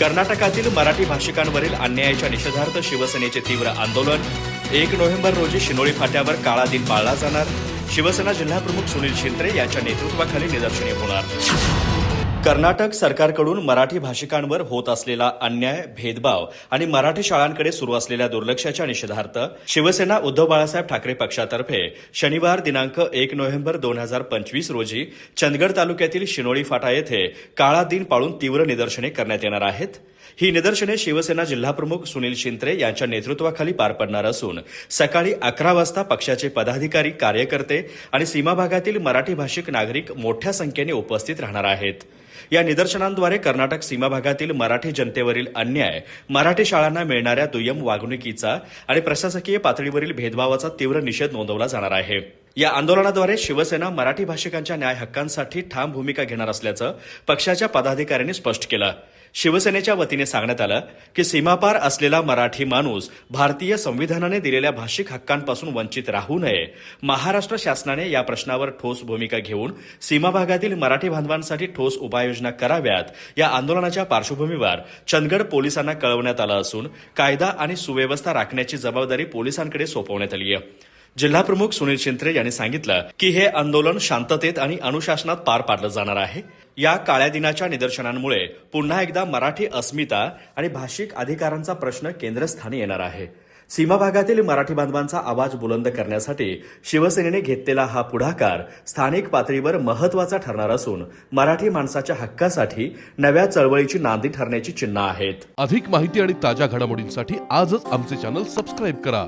कर्नाटकातील मराठी भाषिकांवरील अन्यायाच्या निषेधार्थ शिवसेनेचे तीव्र आंदोलन. एक नोव्हेंबर रोजी शिनोळी फाट्यावर काळा दिन पाळला जाणार. शिवसेना जिल्हाप्रमुख सुनील शिंत्रे यांच्या नेतृत्वाखाली निदर्शने होणार. कर्नाटक सरकारकडून मराठी भाषिकांवर होत असलेला अन्याय भेदभाव आणि मराठी शाळांकडे सुरू असलेल्या दुर्लक्षाच्या निषेधार्थ शिवसेना उद्धव बाळासाहेब ठाकरे पक्षातर्फे शनिवार दिनांक एक नोव्हेंबर दोन हजार पंचवीस रोजी चंदगड तालुक्यातील शिनोळी फाटा येथे काळा दिन पाळून तीव्र निदर्शने करण्यात येणार आहेत. ही निदर्शने शिवसेना जिल्हाप्रमुख सुनील शिंत्रे यांच्या नेतृत्वाखाली पार पडणार असून सकाळी अकरा वाजता पक्षाचे पदाधिकारी कार्यकर्ते आणि सीमा भागातील मराठी भाषिक नागरिक मोठ्या संख्येने उपस्थित राहणार आहेत. या निदर्शनांद्वारे कर्नाटक सीमा भागातील मराठी जनतेवरील अन्याय मराठी शाळांना मिळणाऱ्या दुय्यम वागणुकीचा आणि प्रशासकीय पातळीवरील भेदभावाचा तीव्र निषेध नोंदवला जाणार आहे. या आंदोलनाद्वारे शिवसेना मराठी भाषिकांच्या न्याय हक्कांसाठी ठाम भूमिका घेणार असल्याचं पक्षाच्या पदाधिकाऱ्यांनी स्पष्ट केलं. शिवसेनेच्या वतीने सांगण्यात आलं की सीमापार असलेला मराठी माणूस भारतीय संविधानाने दिलेल्या भाषिक हक्कांपासून वंचित राहू नये. महाराष्ट्र शासनाने या प्रश्नावर ठोस भूमिका घेऊन सीमा भागातील मराठी बांधवांसाठी ठोस उपाययोजना कराव्यात. या आंदोलनाच्या पार्श्वभूमीवर चंदगड पोलिसांना कळवण्यात आलं असून कायदा आणि सुव्यवस्था राखण्याची जबाबदारी पोलिसांकडे सोपवण्यात आली आहे जिल्हाप्रमुख सुनील शिंत्रे यांनी सांगितलं की हे आंदोलन शांततेत आणि अनुशासनात पार पाडलं जाणार आहे. या काळ्या दिनाच्या निदर्शनांमुळे पुन्हा एकदा मराठी अस्मिता आणि भाषिक अधिकारांचा प्रश्न केंद्रस्थानी येणार आहे. सीमा भागातील मराठी बांधवांचा आवाज बुलंद करण्यासाठी शिवसेनेने घेतलेला हा पुढाकार स्थानिक पातळीवर महत्त्वाचा ठरणार असून मराठी माणसाच्या हक्कासाठी नव्या चळवळीची नांदी ठरण्याची चिन्ह आहेत. अधिक माहिती आणि ताज्या घडामोडींसाठी आजच आमचे चॅनल सबस्क्राईब करा.